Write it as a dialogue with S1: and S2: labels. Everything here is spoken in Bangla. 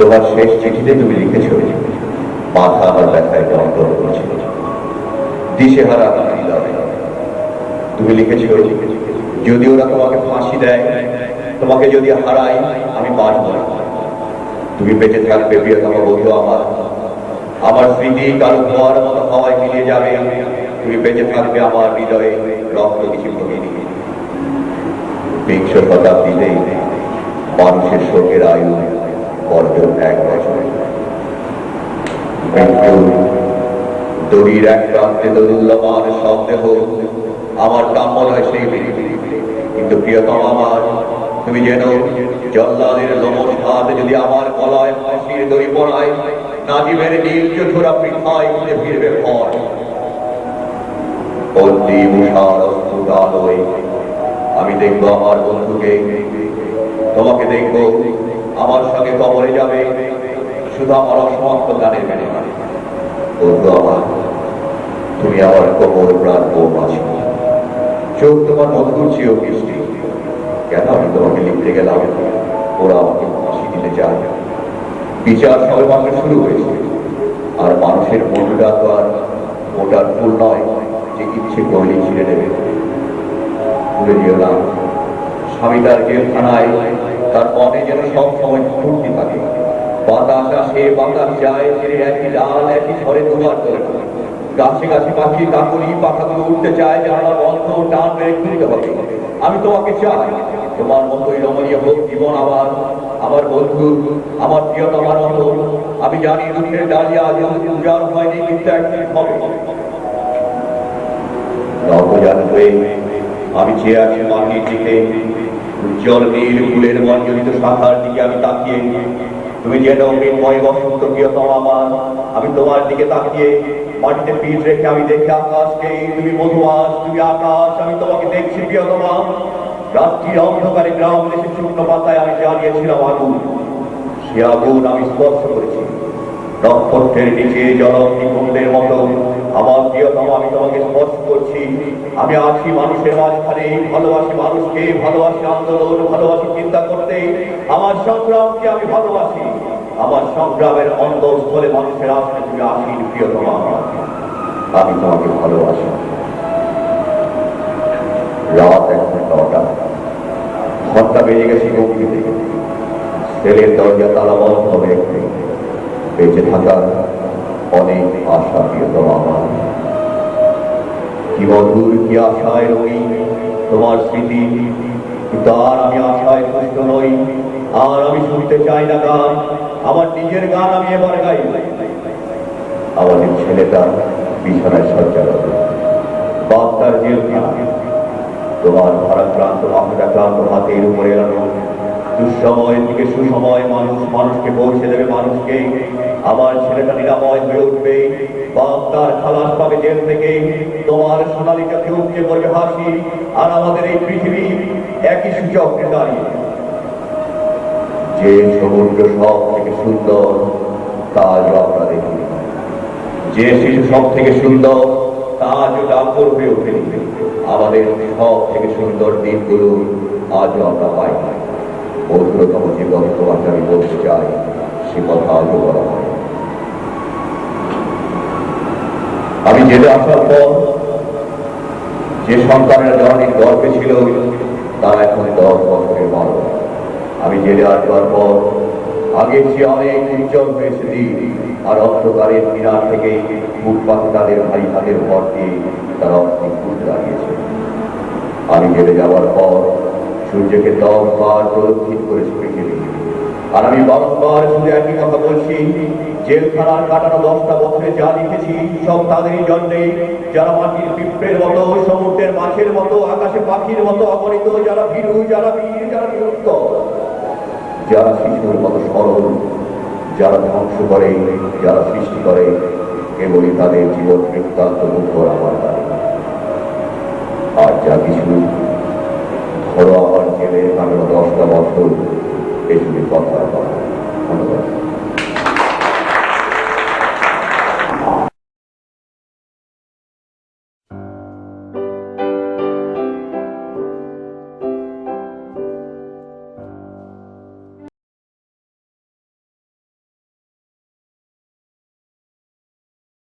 S1: তোমার শেষ চিঠিতে তুমি লিখেছ, মাথা আমার ব্যথায় যন্ত্র করেছিল দিশেহারা তুমি লিখেছ, যদি ওরা তোমাকে ফাঁসি দেয়, তোমাকে যদি হারাই আমি বাঁচব না তুমি বেঁচে থাকবে, প্রিয়তম বন্ধু আমার। আমার স্মৃতি কারও ধোয়ার মতো হাওয়ায় মিলিয়ে যাবে। তুমি বেঁচে থাকবে আমার হৃদয়ে, রক্ত কিছু ভগিনী বিংশ শতাব্দীতে মানুষের শোকের আয়ু এক দড়ির এক প্রান্তে সন্দেহ আমার কাম্য সেই কিন্তু প্রিয়তম আমার, তুমি যেন যদি আমার দড়ি পড়ায় নীল খুঁজে ফিরবে ফল আমি দেখব আমার বন্ধুকে, তোমাকে দেখব আমার সঙ্গে কবরে যাবে। শুধু আমার অসমাপ্ত গানের গানে বন্ধু আমার, তুমি আমার কবর প্রাণ বোম আছো। চোখ তোমার মধুর চেয়েও বৃষ্টি কেন আমি তোমাকে লিখতে গেলাম? ওরা আমাকে ফাঁসি দিতে চায়। বিচার সবে শুরু হয়েছে। আর মানুষের মধুটা তো আর ওটার ফুল নয়, যে ইচ্ছে করলে ছিঁড়ে নেবে। স্বামী তার জেলখানায় তার মনে যেন সব সময় ফুর্তি থাকে বাতাস আসে বাতাস যায় একই একই দুবার গাছে গাছে পাখি কাকুরি পাখাগুলো উঠতে চায়, জানালা বন্ধ টান মেরে খুলতে হবে। আমি তোমাকে চাই, তোমার মতোই রমণীয় হোক জীবন আমার আমার বন্ধু, আমার প্রিয়তমার মতো আমি জানি দুঃখের ডালিয়া আজ উজাড় হয়নি, কিন্তু একদিন হবে। নবজাত হয়ে আমি চেয়ে আছি মাটির দিকে উজ্জ্বল নীল ফুলের মঞ্জরিত শাখার দিকে আমি তাকিয়ে। তুমি যেন বসন্ত প্রিয়তম আমার। আমি তোমার দিকে তাকিয়ে মাটিতে পিঠ রেখে আমি দেখি আকাশকে। তুমি মধুয়াস তুমি আকাশ, আমি তোমাকে দেখছি প্রিয়তমা। রাত্রির অন্ধকারে গ্রাম দেশে শুকনো পাতায় আমি জ্বালিয়েছিলাম আগুন। সে আগুন আমি স্পর্শ করেছি। নক্ষত্রের নিচে জলগ্নি কুণ্ডের মতো প্রিয়তম আমি তোমাকে স্পর্শ করছি। আমি আছি মানুষের মাঝখানে ভালোবাসি মানুষকে ভালোবাসি আন্দোলন, ভালোবাসি চিন্তা করতে। আমার সংগ্রামকে আমি ভালোবাসি। আমার সংগ্রামের অন্তঃস্থলে মানুষের আসনে তুমি আসি, প্রিয়তম। আমি তোমাকে ভালোবাসি। রাত এখন নটা। বেজে গেছে গভীর ছেলের দরজা তালা বন্ধ হয়ে বেঁচে থাকার অনেক আশা, প্রিয়তম। আমার কি মধুর কি আশায় রই তোমার স্মৃতি? কিন্তু আর আমি আশায় তুষ্ট নই। আর আমি শুনতে চাই না গান, আমার নিজের গান আমি এবার গাই। আমাদের ছেলেটা বিছানায় সজ্জারত বাপ তার জেলখানা তোমার ভারাক্রান্ত মাথাক্রান্ত হাতের উপরে এলানো। দুঃসময়ের দিকে সুসময় মানুষ মানুষকে পৌঁছে দেবে মানুষকে। আমার ছেলেটা নিরাময় হয়ে উঠবে। বাপ তার খালাস পাবে জেল থেকে। তোমার সোনালী চোখে উপচে পড়বে হাসি। আর আমাদের এই পৃথিবী একই সূচকে দাঁড়িয়ে। যে সমুদ্র সব থেকে সুন্দর তা আজও আমরা দেখি। যে শিশু সব থেকে সুন্দর তা আজও ডাক্তর হয়ে ওঠেনি আমাদের সব থেকে সুন্দর দিনগুলো আজও আমরা পাই না। মধুরতম জীবন তোমাকে আমি বলতে চাই, সে কথা আজও বলা হয়। আমি জেলে আসার পর যে সন্তানের জননীর গর্বে ছিল, তারা এখন দশ বছরের বড় আমি জেলে আসবার পর আগের চেয়ে অনেক উজ্জ্বল হয়েছে আর অন্ধকারের মিনার থেকে ফুটপাতে তাদের ভাই হাতের ভর দিয়ে তারা অনেক দাঁড়িয়েছে আমি জেলে যাওয়ার পর সূর্যকে দশ বার প্রদক্ষিণ করেছি পৃথিবী আর আমি বারংবার শুধু একই কথা বলছি, জেলখানার কাটানো দশটা বছরে যা লিখেছি, সব তাদেরই জন্যে যারা মাটির পিঁপড়ের মতো, সমুদ্রের মাছের মতো, আকাশে পাখির মতো অগণিত যারা ভীরু, যারা বীর, যারা বিরক্ত যারা শিশুর মতো সরল, যারা ধ্বংস করে, যারা সৃষ্টি করে কেবলই তাদের জীবন বৃত্তান্ত মুখর আমার দ্বারে আর যা কিছু ধরো আমার জেলে কাটানো দশটা বছর 给你们报告报告。